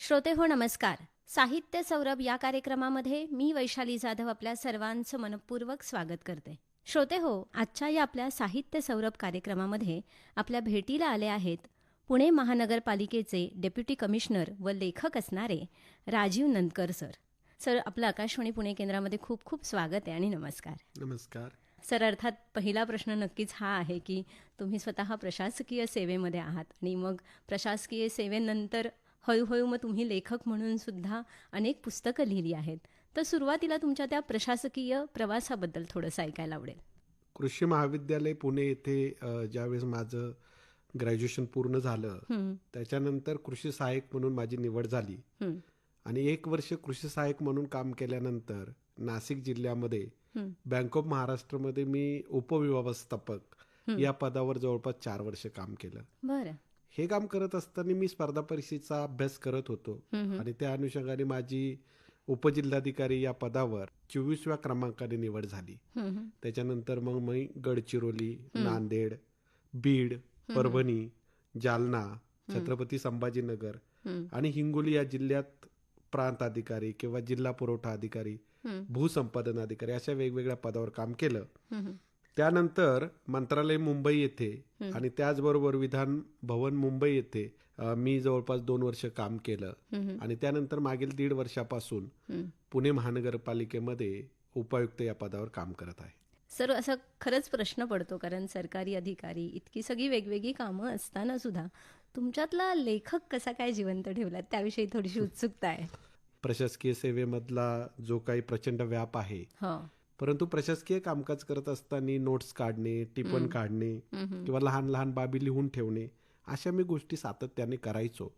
श्रोते हो नमस्कार. साहित्य सौरभ या कार्यक्रमामध्ये मी वैशाली जाधव आपल्या सर्वांचं मनपूर्वक स्वागत करते. श्रोते हो आजच्या या आपल्या साहित्य सौरभ कार्यक्रमामध्ये आपल्या भेटीला आले आहेत पुणे महानगरपालिकेचे डेप्युटी कमिशनर व लेखक असणारे राजीव नंदकर सर. सर आपलं आकाशवाणी पुणे केंद्रामध्ये खूप खूप स्वागत आहे आणि नमस्कार. नमस्कार. सर अर्थात पहिला प्रश्न नक्कीच हा आहे की तुम्ही स्वतः प्रशासकीय सेवेमध्ये आहात आणि मग प्रशासकीय सेवेनंतर हळूहळू मग तुम्ही लेखक म्हणून सुद्धा अनेक पुस्तकं लिहिली आहेत. तर सुरुवातीला तुमच्या त्या प्रशासकीय प्रवासाबद्दल थोडंसं ऐकायला आवडेल. कृषी महाविद्यालय पुणे येथे ज्यावेळेस माझं ग्रॅज्युएशन पूर्ण झालं त्याच्यानंतर कृषी सहाय्यक म्हणून माझी निवड झाली. आणि एक वर्ष कृषी सहाय्यक म्हणून काम केल्यानंतर नाशिक जिल्ह्यामध्ये बँक ऑफ महाराष्ट्रमध्ये मी उपव्यवस्थापक. या पदावर जवळपास चार वर्ष काम केलं. बरं. हे काम करत असताना मी स्पर्धा परीक्षेचा अभ्यास करत होतो. आणि त्या अनुषंगाने माझी उपजिल्हाधिकारी या पदावर चोवीसव्या क्रमांकाने निवड झाली. त्याच्यानंतर मग मी गडचिरोली. नांदेड बीड. परभणी जालना छत्रपती संभाजीनगर आणि हिंगोली या जिल्ह्यात प्रांत अधिकारी किंवा जिल्हा पुरवठा अधिकारी भूसंपादन अधिकारी अशा वेगवेगळ्या पदावर काम केलं. त्यानंतर मंत्रालय मुंबई येथे. आणि त्याचबरोबर विधान भवन मुंबई येथे मी जवळपास दोन वर्ष काम केलं. आणि त्यानंतर मागील दीड वर्षापासून. पुणे महानगरपालिकेमध्ये उपायुक्त या पदावर काम करत आहे. सर असा खरंच प्रश्न पडतो कारण सरकारी अधिकारी इतकी सगळी वेगवेगळी कामं असताना सुद्धा तुमच्यातला लेखक कसा काय जिवंत ठेवला? त्याविषयी थोडीशी उत्सुकता आहे. प्रशासकीय सेवेमधला जो काही प्रचंड व्याप आहे हो परंतु प्रशासकीय कामकाज करत असताना नोट्स काढणे टिपण. काढणे किंवा लहान लहान बाबी लिहून ठेवणे अशा मी गोष्टी सातत्याने करायचो.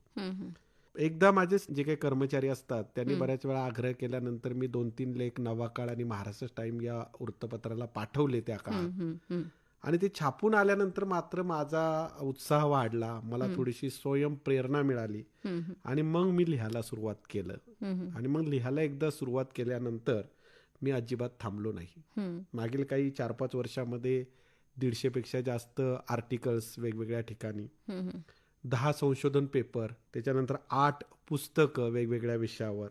एकदा माझे जे काही कर्मचारी असतात त्यांनी. बऱ्याच वेळा आग्रह केल्यानंतर मी दोन तीन लेख नवाकाळ आणि महाराष्ट्र टाइम या वृत्तपत्राला पाठवले त्या काळात. आणि ते छापून आल्यानंतर मात्र माझा उत्साह वाढला मला. थोडीशी स्वयं प्रेरणा मिळाली आणि मग मी लिहायला सुरुवात केलं. आणि मग लिहायला एकदा सुरुवात केल्यानंतर मी अजिबात थांबलो नाही मागील काही चार पाच वर्षामध्ये दीडशेपेक्षा जास्त आर्टिकल्स वेगवेगळ्या ठिकाणी. दहा संशोधन पेपर त्याच्यानंतर आठ पुस्तकं वेगवेगळ्या विषयावर.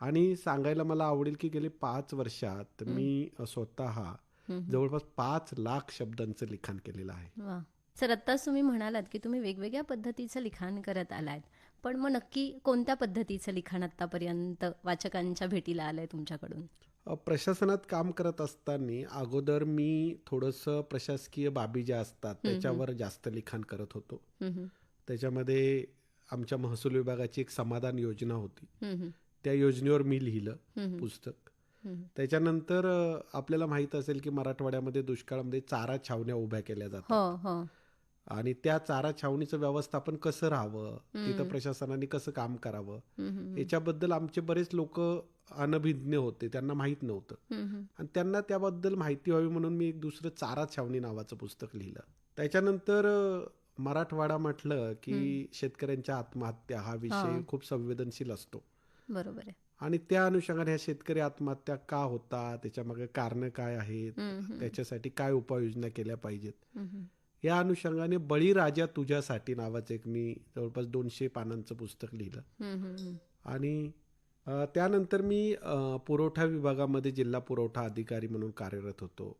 आणि सांगायला मला आवडेल की गेले पाच वर्षात. मी स्वतः. जवळपास पाच लाख शब्दांचं लिखाण केलेलं आहे सर आत्ताच तुम्ही म्हणालात की तुम्ही वेगवेगळ्या पद्धतीचं लिखाण करत आलात पण मग नक्की कोणत्या पद्धतीचं लिखाण आतापर्यंत वाचकांच्या भेटीला आलंय तुमच्याकडून प्रशासनात काम करत असताना अगोदर मी थोडंसं प्रशासकीय बाबी ज्या असतात. त्याच्यावर जास्त लिखाण करत होतो. त्याच्यामध्ये आमच्या महसूल विभागाची एक समाधान योजना होती. त्या योजनेवर मी लिहिलं. पुस्तक. त्याच्यानंतर आपल्याला माहीत असेल की मराठवाड्यामध्ये दुष्काळामध्ये चारा छावण्या उभ्या केल्या हो जातात. हो आणि त्या चारा छावणीचं व्यवस्थापन कसं राहावं? तिथं हं. प्रशासनाने कसं काम करावं? हं, हं. याच्याबद्दल आमचे बरेच लोक अनभिज्ञ होते त्यांना माहीत नव्हतं. हं, हं. आणि त्यांना त्याबद्दल माहिती व्हावी म्हणून मी एक दुसरं चारा छावणी नावाचं पुस्तक लिहिलं. त्याच्यानंतर मराठवाडा म्हटलं की शेतकऱ्यांच्या आत्महत्या हा विषय हा. खूप संवेदनशील असतो. बरोबर आहे. आणि त्या अनुषंगाने ह्या शेतकरी आत्महत्या का होतात त्याच्यामागे कारणं काय आहेत. त्याच्यासाठी काय उपाययोजना केल्या पाहिजेत. या अनुषंगाने बळीराजा तुझ्यासाठी नावाचं एक मी जवळपास दोनशे पानांचं पुस्तक लिहिलं. आणि त्यानंतर मी पुरवठा विभागामध्ये जिल्हा पुरवठा अधिकारी म्हणून कार्यरत होतो.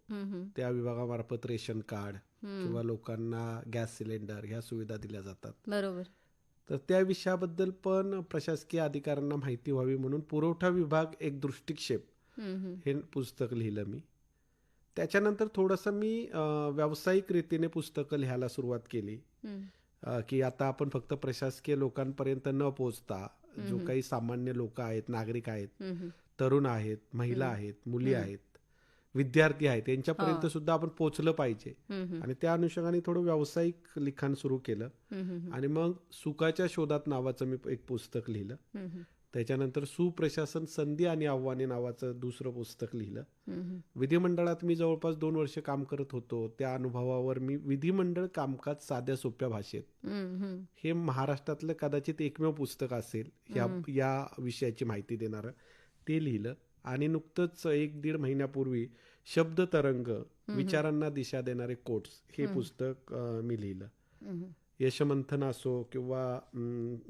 त्या विभागामार्फत रेशन कार्ड. किंवा लोकांना गॅस सिलेंडर ह्या सुविधा दिल्या जातात बरोबर तर त्या विषयाबद्दल पण प्रशासकीय अधिकाऱ्यांना माहिती व्हावी म्हणून पुरवठा विभाग एक दृष्टिक्षेप हं, पुस्तक लिहिलं मी त्याच्यानंतर थोडंसं मी व्यावसायिक रीतीने पुस्तकं लिहायला सुरुवात केली की आता आपण फक्त प्रशासकीय लोकांपर्यंत न पोहोचता जो. काही सामान्य लोक आहेत नागरिक आहेत. तरुण आहेत महिला. आहेत मुली. आहेत विद्यार्थी आहेत यांच्यापर्यंत हा. सुद्धा आपण पोहोचलं पाहिजे. आणि त्या अनुषंगाने थोडं व्यावसायिक लिखाण सुरू केलं. आणि मग सुखाच्या शोधात नावाचं मी एक पुस्तक लिहिलं. त्याच्यानंतर सुप्रशासन संधी आणि आव्हाने नावाचं दुसरं पुस्तक लिहिलं. विधिमंडळात मी जवळपास दोन वर्ष काम करत होतो त्या अनुभवावर मी विधिमंडळ कामकाज साध्या सोप्या भाषेत हं, महाराष्ट्रातलं कदाचित एकमेव पुस्तक असेल हम्म. या विषयाची माहिती देणारं ते लिहिलं आणि नुकतंच एक दीड महिन्यापूर्वी शब्द तरंग विचारांना दिशा देणारे कोट्स हे पुस्तक मी लिहिलं. यशमंथन असो किंवा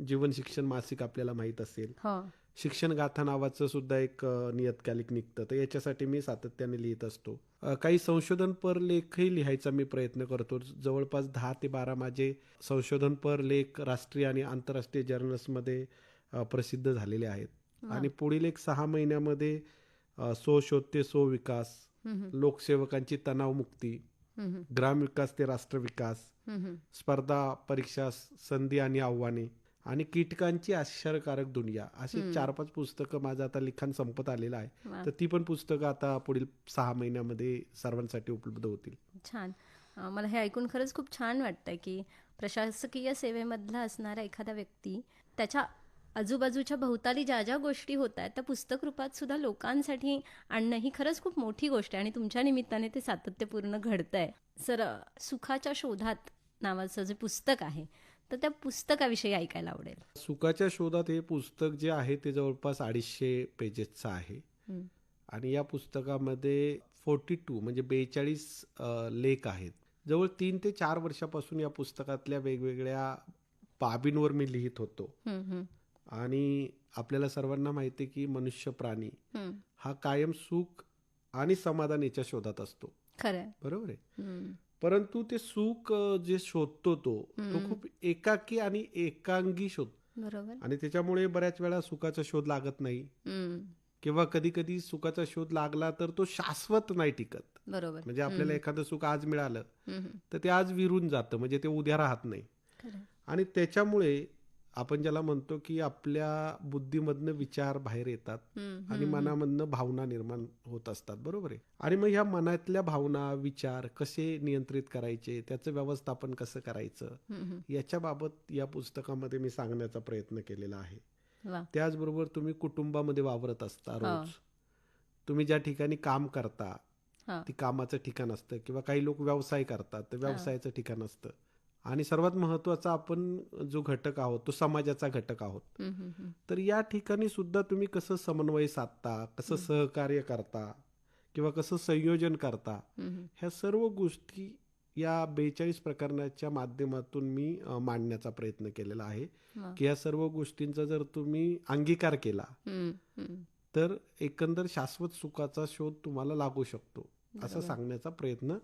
जीवन शिक्षण मासिक आपल्याला माहीत असेल. हो. शिक्षण गाथा नावाचं सुद्धा एक नियतकालिक निघतं. तर याच्यासाठी मी सातत्याने लिहित असतो. काही संशोधनपर लेखही लिहायचा मी प्रयत्न करतो. जवळपास दहा ते बारा माझे संशोधनपर लेख राष्ट्रीय आणि आंतरराष्ट्रीय जर्नल्समध्ये प्रसिद्ध झालेले आहेत. आणि पुढील एक सहा महिन्यामध्ये सो शोध ते सो विकास. लोकसेवकांची तणावमुक्ती हम्म. ग्रामविकास ते राष्ट्रविकास हम्म. स्पर्धा परीक्षा संधी आणि आव्हाने आणि कीटकांची आश्चर्यकारक दुनिया अशी चार पाच पुस्तकं माझं आता लिखाण संपत आलेलं आहे. तर ती पण पुस्तकं आता पुढील सहा महिन्यामध्ये सर्वांसाठी उपलब्ध होतील छान मला हे ऐकून खरंच खूप छान वाटतंय की प्रशासकीय सेवेमधला असणारा एखादा व्यक्ती त्याच्या आजूबाजूच्या भोवताली ज्या ज्या गोष्टी होत आहेत त्या पुस्तक रूपात सुद्धा लोकांसाठी आणणं ही खरंच खूप मोठी गोष्ट आहे आणि तुमच्या निमित्ताने ते सातत्यपूर्ण घडतंय. सर सुखाच्या शोधात नावाचं जे पुस्तक आहे तर त्या पुस्तकाविषयी ऐकायला आवडेल. सुखाच्या शोधात हे पुस्तक जे आहे ते जवळपास अडीचशे पेजेसचं आहे. आणि या पुस्तकामध्ये फोर्टी टू म्हणजे बेचाळीस लेख आहेत. जवळ तीन ते चार वर्षापासून या पुस्तकातल्या वेगवेगळ्या बाबींवर मी लिहित होतो. आणि आपल्याला सर्वांना माहिती आहे की मनुष्य प्राणी हं. कायम सुख आणि समाधान याच्या शोधात असतो. बरोबर आहे? परंतु ते सुख जे शोधतो तो तो. खूप एकाकी आणि एकांगी शोधतो बरोबर. आणि त्याच्यामुळे बऱ्याच वेळा सुखाचा शोध लागत नाही. किंवा कधी कधी सुखाचा शोध लागला तर तो शाश्वत नाही टिकत. बरोबर. म्हणजे आपल्याला एखादं सुख आज मिळालं. तर ते आज विरून जातं म्हणजे ते उद्या राहत नाही. आणि त्याच्यामुळे आपण ज्याला म्हणतो की आपल्या बुद्धीमधनं विचार बाहेर येतात आणि मनामधनं भावना निर्माण होत असतात. बरोबर आहे? आणि मग ह्या मनातल्या भावना विचार कसे नियंत्रित करायचे? त्याचं व्यवस्थापन कसं करायचं. याच्या बाबत या पुस्तकामध्ये मी सांगण्याचा प्रयत्न केलेला आहे. त्याचबरोबर तुम्ही कुटुंबामध्ये वावरत असता हा. रोज. तुम्ही ज्या ठिकाणी काम करता ती कामाचं ठिकाण असतं किंवा काही लोक व्यवसाय करतात तर व्यवसायाचं ठिकाण असतं. आणि सर्वात महत्त्वाचा आपण जो घटक आहोत तो समाजाचा घटक आहोत. तर या ठिकाणी सुद्धा तुम्ही कसं समन्वय साधता कसं सहकार्य करता किंवा कसं संयोजन करता. ह्या सर्व गोष्टी या बेचाळीस प्रकरणाच्या माध्यमातून मी मांडण्याचा प्रयत्न केलेला आहे. की या सर्व गोष्टींचा जर तुम्ही अंगीकार केला. तर एकंदर शाश्वत सुखाचा शोध तुम्हाला लागू शकतो असं. सांगण्याचा प्रयत्न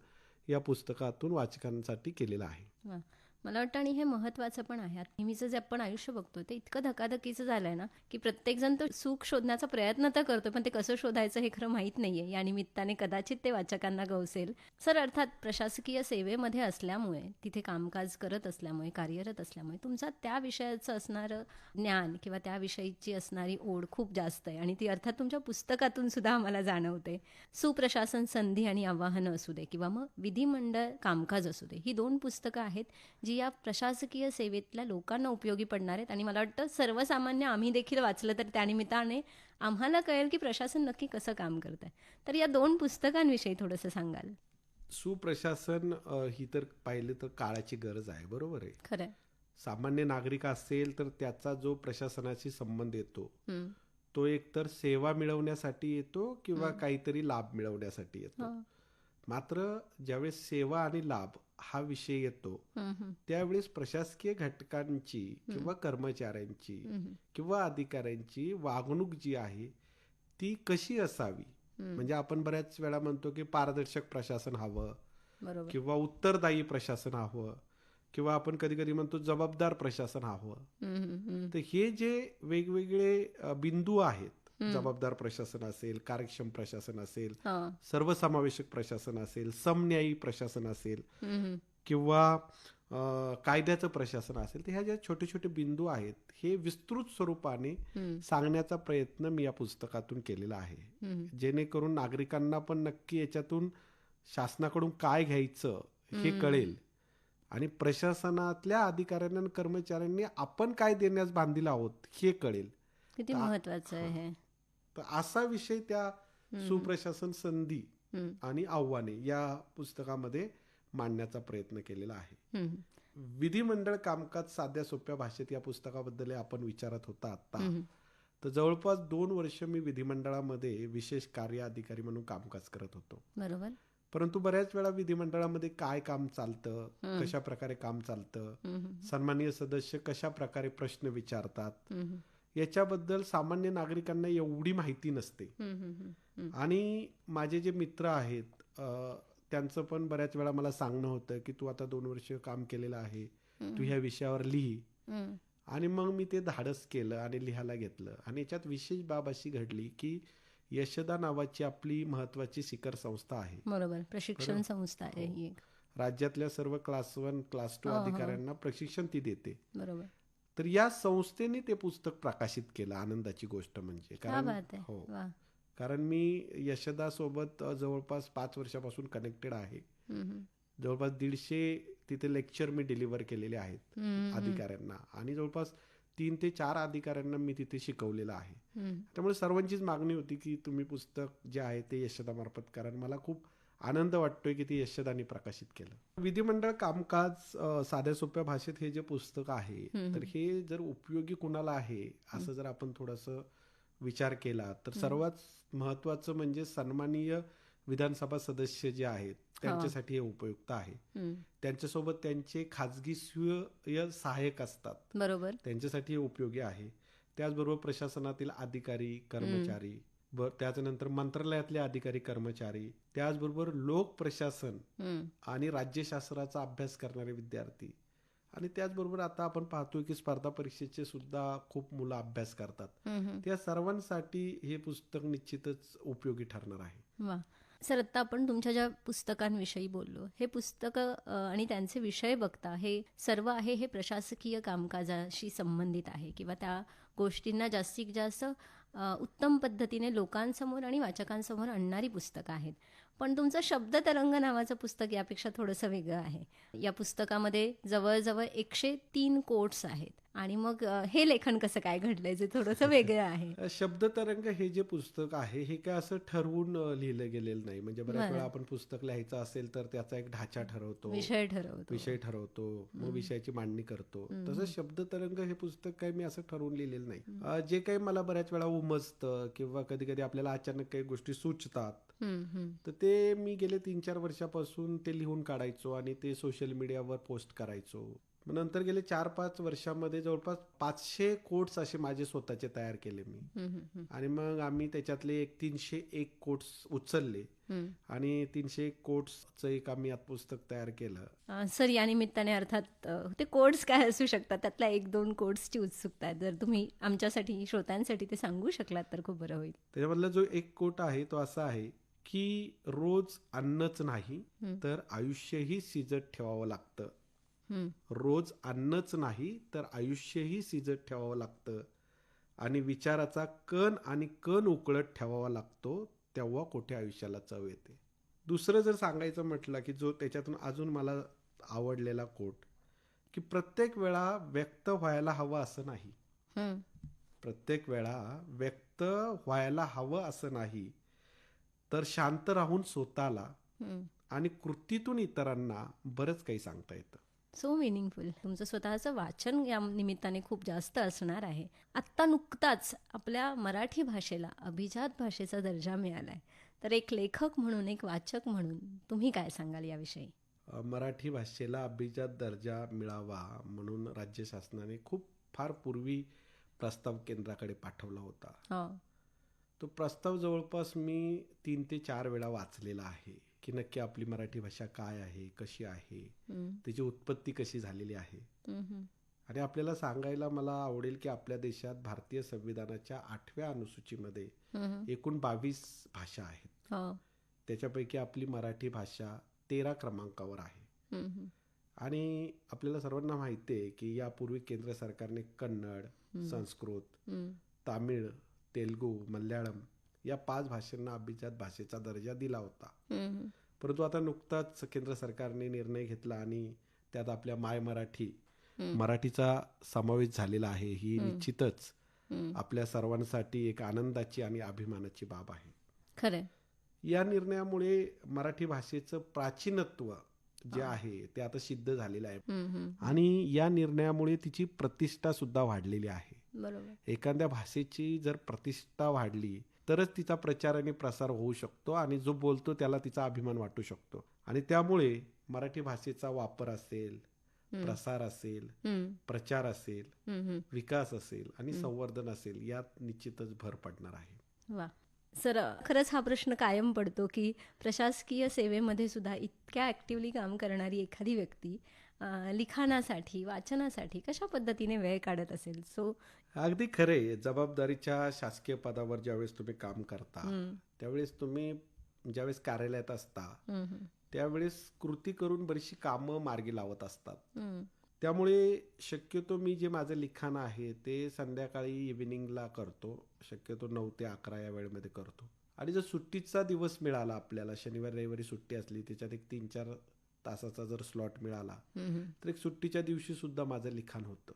या पुस्तकातून वाचकांसाठी केलेला आहे. मला वाटतं आणि हे महत्वाचं पण आहे. नेहमीचं जे आपण आयुष्य बघतो ते इतकं धकाधकीचं झालंय ना की प्रत्येकजण तो सुख शोधण्याचा प्रयत्न तर करतो पण ते कसं शोधायचं हे खरं माहीत नाहीये. या निमित्ताने कदाचित ते वाचकांना गवसेल. सर अर्थात प्रशासकीय सेवेमध्ये असल्यामुळे तिथे कामकाज करत असल्यामुळे कार्यरत असल्यामुळे तुमचा त्या विषयाचं असणारं ज्ञान किंवा त्याविषयीची असणारी ओढ खूप जास्त आहे. आणि ती अर्थात तुमच्या पुस्तकातून सुद्धा आम्हाला जाणवते. सुप्रशासन संधी आणि आव्हानं असू दे किंवा मग विधिमंडळ कामकाज असू दे ही दोन पुस्तकं आहेत जी या प्रशासकीय सेवेतल्या लोकांना उपयोगी पडणार आहेत. आणि मला वाटतं सर्वसामान्य आम्ही देखील वाचलं तर त्यानिमित्ताने आम्हाला कळेल की प्रशासन नक्की कसं काम करत आहे तर या दोन पुस्तकांविषयी थोडंसं सांगाल. सुप्रशासन ही तर पाहिलं तर काळाची गरज आहे. बरोबर आहे. खरं. सामान्य नागरिक असेल तर त्याचा जो प्रशासनाशी संबंध येतो. तो एकतर सेवा मिळवण्यासाठी येतो किंवा काहीतरी लाभ मिळवण्यासाठी येतो. मात्र ज्यावेळेस सेवा आणि लाभ हा विषय येतो त्यावेळेस प्रशासकीय घटकांची किंवा कर्मचाऱ्यांची. किंवा अधिकाऱ्यांची वागणूक जी आहे ती कशी असावी. म्हणजे आपण बऱ्याच वेळा म्हणतो की पारदर्शक प्रशासन हवं किंवा उत्तरदायी प्रशासन हवं किंवा आपण कधी कधी म्हणतो जबाबदार प्रशासन हवं. तर हे जे वेगवेगळे बिंदू आहेत जबाबदार प्रशासन असेल कार्यक्षम प्रशासन असेल. सर्वसमावेशक प्रशासन असेल समन्यायी प्रशासन असेल. किंवा कायद्याचं प्रशासन असेल तर ह्या ज्या छोटे छोटे बिंदू आहेत हे विस्तृत स्वरूपाने सांगण्याचा प्रयत्न मी या पुस्तकातून केलेला आहे. जेणेकरून नागरिकांना पण नक्की याच्यातून शासनाकडून काय घ्यायचं हे कळेल. आणि प्रशासनातल्या अधिकाऱ्यांना कर्मचाऱ्यांनी आपण काय देण्यास बांधील आहोत हे कळेल. किती महत्वाचं आहे तर असा विषय त्या सुप्रशासन संधी आणि आव्हाने या पुस्तकामध्ये मांडण्याचा प्रयत्न केलेला आहे. विधिमंडळ कामकाज साध्या सोप्या भाषेत या पुस्तकाबद्दल आपण विचारत होता आता. तर जवळपास दोन वर्ष मी विधिमंडळामध्ये विशेष कार्य अधिकारी म्हणून कामकाज करत होतो. बरोबर. परंतु बऱ्याच वेळा विधिमंडळामध्ये काय काम चालतं. कशा प्रकारे काम चालतं सन्माननीय सदस्य कशा प्रकारे प्रश्न विचारतात याच्याबद्दल सामान्य नागरिकांना एवढी माहिती नसते. आणि माझे जे मित्र आहेत त्यांचं पण बऱ्याच वेळा मला सांगणं होतं की तू आता दोन वर्ष काम केलेलं आहे तू ह्या विषयावर लिही. आणि मग मी ते धाडस केलं आणि लिहायला घेतलं. आणि याच्यात विशेष बाब अशी घडली की यशदा नावाची आपली महत्वाची शिखर संस्था आहे. बरोबर. प्रशिक्षण. संस्था आहे ही. राज्यातल्या सर्व क्लास वन क्लास टू हो, हो. अधिकाऱ्यांना प्रशिक्षण ती देते. बरोबर. तर या संस्थेने ते पुस्तक प्रकाशित केलं आनंदाची गोष्ट म्हणजे. आहे. हो. कारण मी यशदा सोबत जवळपास पाच वर्षापासून कनेक्टेड आहे. जवळपास दीडशे तिथे लेक्चर मी डिलिव्हर केलेले आहेत अधिकाऱ्यांना. आणि जवळपास तीन ते चार अधिकाऱ्यांना मी तिथे शिकवलेलं आहे. त्यामुळे सर्वांचीच मागणी होती की तुम्ही पुस्तक जे आहे ते यशदामार्फत कारण मला खूप आनंद वाटतोय की ते यशदानी प्रकाशित केलं. विधिमंडळ कामकाज साध्या सोप्या भाषेत हे जे पुस्तक आहे. तर हे जर उपयोगी कुणाला आहे असं जर आपण थोडंसं विचार केला तर सर्वात महत्वाचं म्हणजे सन्माननीय विधानसभा सदस्य जे आहेत त्यांच्यासाठी हे उपयुक्त आहे. त्यांच्यासोबत त्यांचे खाजगी स्वीय सहाय्यक असतात. बरोबर. त्यांच्यासाठी हे उपयोगी आहे. त्याचबरोबर प्रशासनातील अधिकारी कर्मचारी त्याच्यानंतर मंत्रालयातले अधिकारी कर्मचारी त्याचबरोबर लोक प्रशासन आणि राज्यशास्त्राचा अभ्यास करणारे विद्यार्थी. आणि त्याचबरोबर आता आपण पाहतोय की स्पर्धा परीक्षेचे सुद्धा खूप मुलं अभ्यास करतात. त्या सर्वांसाठी हे पुस्तक निश्चितच उपयोगी ठरणार आहे. सर आत्ता आपण तुमच्या ज्या पुस्तकांविषयी बोललो हे पुस्तकं आणि त्यांचे विषय बघता हे सर्व आहे हे प्रशासकीय कामकाजाशी संबंधित आहे किंवा त्या गोष्टींना जास्तीत जास्त उत्तम पद्धतीने लोकांसमोर आणि वाचकांसमोर आणणारी पुस्तकं आहेत. पण तुमचं शब्दतरंग नावाचं पुस्तक यापेक्षा थोडंसं वेगळं आहे. या पुस्तकामध्ये जवळजवळ एकशे तीन कोट्स आहेत. आणि मग हे लेखन कसं काय घडलंय जे थोडंसं वेगळं आहे? शब्दतरंग हे जे पुस्तक आहे हे काय असं ठरवून लिहिलं गेलेलं नाही. म्हणजे बऱ्याच. वेळा आपण पुस्तक लिहायचं असेल तर त्याचा एक ढाचा ठरवतो. विषय ठरवतो. विषय ठरवतो. मग विषयाची मांडणी करतो. तसं शब्दतरंग हे पुस्तक काही मी असं ठरवून लिहिलेलं नाही. जे काही मला बऱ्याच वेळा उमजतं किंवा कधी कधी आपल्याला अचानक काही गोष्टी सुचतात. तर ते मी गेले तीन चार वर्षापासून ते लिहून काढायचो आणि ते सोशल मीडियावर पोस्ट करायचो. नंतर गेले चार पाच वर्षामध्ये जवळपास पाचशे कोट्स असे माझे स्वतःचे तयार केले मी. आणि मग आम्ही त्याच्यातले एक तीनशे एक कोट्स उचलले. आणि तीनशे एक कोट्सचं एक आम्ही पुस्तक तयार केलं. सर या निमित्ताने अर्थात ते कोड्स काय असू शकतात? त्यातल्या एक दोन कोड्सची उत्सुकता आहे. जर तुम्ही आमच्यासाठी श्रोत्यांसाठी ते सांगू शकलात तर खूप बरं होईल. त्याच्यामधला जो एक कोट आहे तो असा आहे की रोज अन्नच नाही. तर आयुष्यही सिजत ठेवावं लागतं. रोज अन्नच नाही तर आयुष्यही सिजत ठेवावं लागतं. आणि विचाराचा कण आणि कण उकळत ठेवावा लागतो तेव्हा कुठे आयुष्याला चव येते? दुसरं जर सांगायचं म्हटलं की जो त्याच्यातून अजून मला आवडलेला कोट की प्रत्येक वेळा व्यक्त व्हायला हवं असं नाही. प्रत्येक वेळा व्यक्त व्हायला हवं असं नाही तर शांत राहून स्वतःला. आणि कृतीतून इतरांना बरंच काही सांगता येतं. सो मिनिंगफुल तुमचं स्वतःचं वाचन या निमित्ताने खूप जास्त असणार आहे. आत्ता नुकताच आपल्या मराठी भाषेला अभिजात भाषेचा दर्जा मिळालाय. तर एक लेखक म्हणून एक वाचक म्हणून तुम्ही काय सांगाल याविषयी? मराठी भाषेला अभिजात दर्जा मिळावा म्हणून राज्य शासनाने खूप फार पूर्वी प्रस्ताव केंद्राकडे पाठवला होता. हो. तो प्रस्ताव जवळपास मी तीन ते चार वेळा वाचलेला आहे की नक्की आपली मराठी भाषा काय आहे कशी आहे त्याची उत्पत्ती कशी झालेली आहे. आणि आपल्याला सांगायला मला आवडेल की आपल्या देशात भारतीय संविधानाच्या आठव्या अनुसूचीमध्ये एकूण बावीस भाषा आहेत. त्याच्यापैकी आपली मराठी भाषा तेरा क्रमांकावर आहे. आणि आपल्याला सर्वांना माहिती आहे की यापूर्वी केंद्र सरकारने कन्नड संस्कृत तामिळ तेलगू मल्याळम या पाच भाषांना अभिजात भाषेचा दर्जा दिला होता. परंतु आता नुकताच केंद्र सरकारने निर्णय घेतला आणि त्यात आपल्या माय मराठी मराठीचा समावेश झालेला आहे. ही निश्चितच. आपल्या सर्वांसाठी एक आनंदाची आणि अभिमानाची बाब आहे. खरंय. या निर्णयामुळे मराठी भाषेचं प्राचीनत्व जे आहे ते आता सिद्ध झालेलं आहे. आणि या निर्णयामुळे तिची प्रतिष्ठा सुद्धा वाढलेली आहे. बरोबर. एखाद्या भाषेची जर प्रतिष्ठा वाढली तरच तिचा प्रचार आणि प्रसार होऊ शकतो आणि जो बोलतो त्याला तिचा अभिमान वाटू शकतो. आणि त्यामुळे मराठी भाषेचा वापर असेल. प्रसार असेल प्रचार असेल. विकास असेल आणि संवर्धन असेल यात निश्चितच भर पडणार आहे. वा. सर खरंच हा प्रश्न कायम पडतो की प्रशासकीय सेवेमध्ये सुद्धा इतक्या ॲक्टिव्हली काम करणारी एखादी व्यक्ती लिखाणासाठी वाचनासाठी कशा पद्धतीने वेळ काढत असेल? सो अगदी खरे जबाबदारीच्या शासकीय पदावर ज्यावेळेस तुम्ही काम करता त्यावेळेस तुम्ही ज्यावेळेस कार्यालयात असता त्यावेळेस कृती करून बरीचशी कामं मार्गी लावत असतात. त्यामुळे शक्यतो मी जे माझं लिखाण आहे ते संध्याकाळी इव्हिनिंगला करतो. शक्यतो नऊ ते अकरा या वेळेमध्ये करतो. आणि जर सुट्टीचा दिवस मिळाला आपल्याला शनिवार रविवारी सुट्टी असली त्याच्यात एक तीन चार तासाचा जर स्लॉट मिळाला तर एक सुट्टीच्या दिवशी सुद्धा माझं लिखाण होतं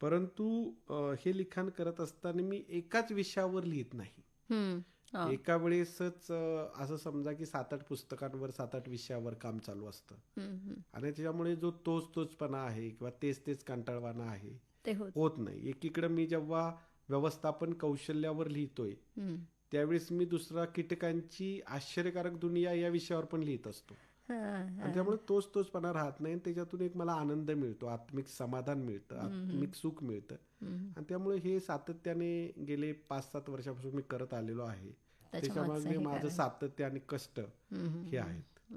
परंतु हे लिखाण करत असताना मी एकाच विषयावर लिहित नाही. एका वेळेसच असं समजा की सात आठ पुस्तकांवर सात आठ विषयावर काम चालू असतं. आणि त्याच्यामुळे जो तोच तोचपणा आहे किंवा तेच तेच कंटाळवाणा आहे होत नाही एकीकडे मी जेव्हा व्यवस्थापन कौशल्यावर लिहितोय. त्यावेळेस मी दुसरा कीटकांची आश्चर्यकारक दुनिया या विषयावर पण लिहित असतो. आणि त्यामुळे तोच तोचपणा राहत नाही त्याच्यातून एक मला आनंद मिळतो आत्मिक समाधान मिळतं आत्मिक सुख मिळतं. आणि त्यामुळे हे सातत्याने गेले पाच सात वर्षापासून मी करत आलेलो आहे. त्याच्या त्याच्यामागे मागचं हे माझं. सातत्य आणि कष्ट. हे आहेत.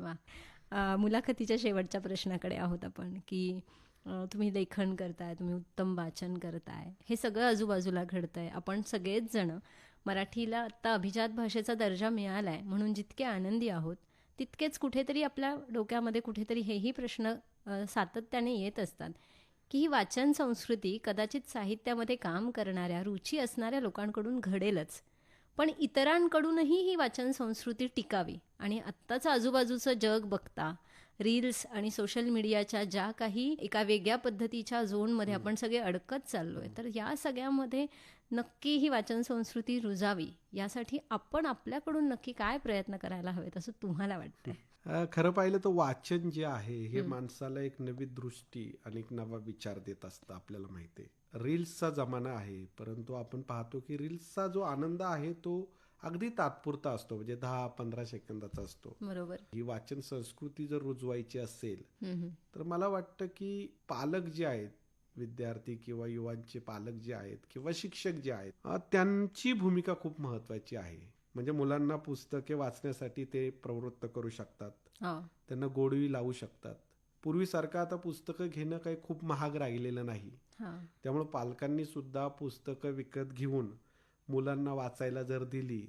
मुलाखतीच्या शेवटच्या प्रश्नाकडे आहोत आपण की तुम्ही लेखन करताय तुम्ही उत्तम वाचन करताय हे सगळं आजूबाजूला घडतंय. आपण सगळेच जण मराठीला आत्ता अभिजात भाषेचा दर्जा मिळालाय म्हणून जितके आनंदी आहोत तितकेच कुठेतरी आपल्या डोक्यामध्ये कुठेतरी हेही प्रश्न सातत्याने येत असतात की ही वाचन संस्कृती कदाचित साहित्यामध्ये काम करणाऱ्या रुची असणाऱ्या लोकांकडून घडेलच. पण इतरांकडूनही ही वाचन संस्कृती टिकावी आणि आत्ताचं आजूबाजूचं जग बघता रील्स आणि सोशल मीडियाच्या ज्या काही एका वेगळ्या पद्धतीच्या झोनमध्ये आपण सगळे अडकत चाललोय तर या सगळ्यामध्ये नक्की ही वाचन संस्कृती रुजावी. यासाठी आपण आपल्याकडून नक्की काय प्रयत्न करायला हवेत असं तुम्हाला वाटतंय? अ, खरं पाहिलं तर वाचन जे आहे हे माणसाला एक नवी दृष्टी आणि एक नवा विचार देत असतं आपल्याला माहिती आहे. रील्सचा जमाना आहे परंतु आपण पाहतो की रील्सचा जो आनंद आहे तो अगदी तात्पुरता असतो. म्हणजे दहा पंधरा सेकंदाचा असतो. बरोबर. ही वाचन संस्कृती जर रुजवायची असेल. तर मला वाटतं की पालक जे आहेत विद्यार्थी किंवा युवांचे पालक जे आहेत किंवा शिक्षक जे आहेत त्यांची भूमिका खूप महत्वाची आहे. म्हणजे मुलांना पुस्तके वाचण्यासाठी ते प्रवृत्त करू शकतात. त्यांना गोडवी लावू शकतात. पूर्वीसारखं आता पुस्तकं घेणं काही खूप महाग राहिलेलं नाही. त्यामुळे पालकांनी सुद्धा पुस्तकं विकत घेऊन मुलांना वाचायला जर दिली.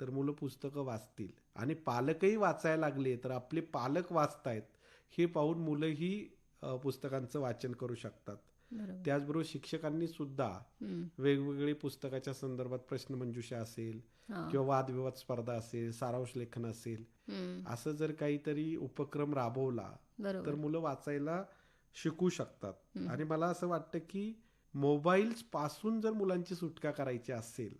तर मुलं पुस्तकं वाचतील. आणि पालकही वाचायला लागले तर आपले पालक वाचतायत हे पाहून मुलंही पुस्तकांचं वाचन करू शकतात. त्याचबरोबर शिक्षकांनी सुद्धा. वेगवेगळे पुस्तकाच्या संदर्भात प्रश्नमंजुषा असेल. किंवा वादविवाद स्पर्धा असेल सारांश लेखन असेल. असं जर काहीतरी उपक्रम राबवला तर मुलं वाचायला शिकू शकतात आणि मला असं वाटतं की मोबाईल्सपासून जर मुलांची सुटका करायची असेल.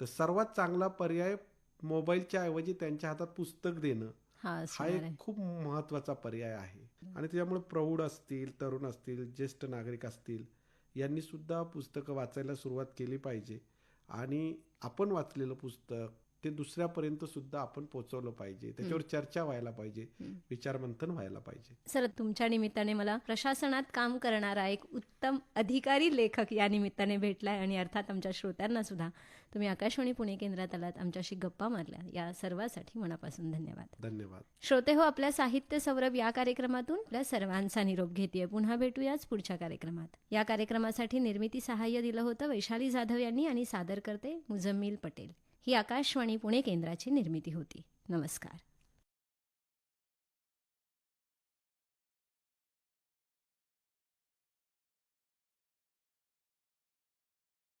तर सर्वात चांगला पर्याय मोबाईलच्या ऐवजी त्यांच्या हातात पुस्तक देणं हा एक खूप महत्त्वाचा पर्याय आहे आणि त्याच्यामुळे प्रौढ असतील तरुण असतील ज्येष्ठ नागरिक असतील यांनी सुद्धा पुस्तकं वाचायला सुरुवात केली पाहिजे. आणि आपण वाचलेलं पुस्तक ते दुसऱ्यापर्यंत सुद्धा आपण पोहोचवलं पाहिजे. त्याच्यावर चर्चा व्हायला पाहिजे. विचारमंथन व्हायला पाहिजे. सर तुमच्या निमित्ताने मला प्रशासनात काम करणारा एक उत्तम अधिकारी लेखक या निमित्ताने भेटलाय आणि अर्थात आमच्या श्रोत्यांना सुद्धा. तुम्ही आकाशवाणी पुणे केंद्रात आलात आमच्याशी गप्पा मारल्या. या सर्वासाठी मनापासून धन्यवाद. धन्यवाद. श्रोते हो आपल्या साहित्य सौरभ या कार्यक्रमातून आपल्या सर्वांचा निरोप घेते पुन्हा भेटूयाच पुढच्या कार्यक्रमात. या कार्यक्रमासाठी निर्मिती सहाय्य दिलं होतं वैशाली जाधव यांनी आणि सादर करते मुजम्मिल पटेल. ही आकाशवाणी पुणे केंद्राची निर्मिती होती. नमस्कार.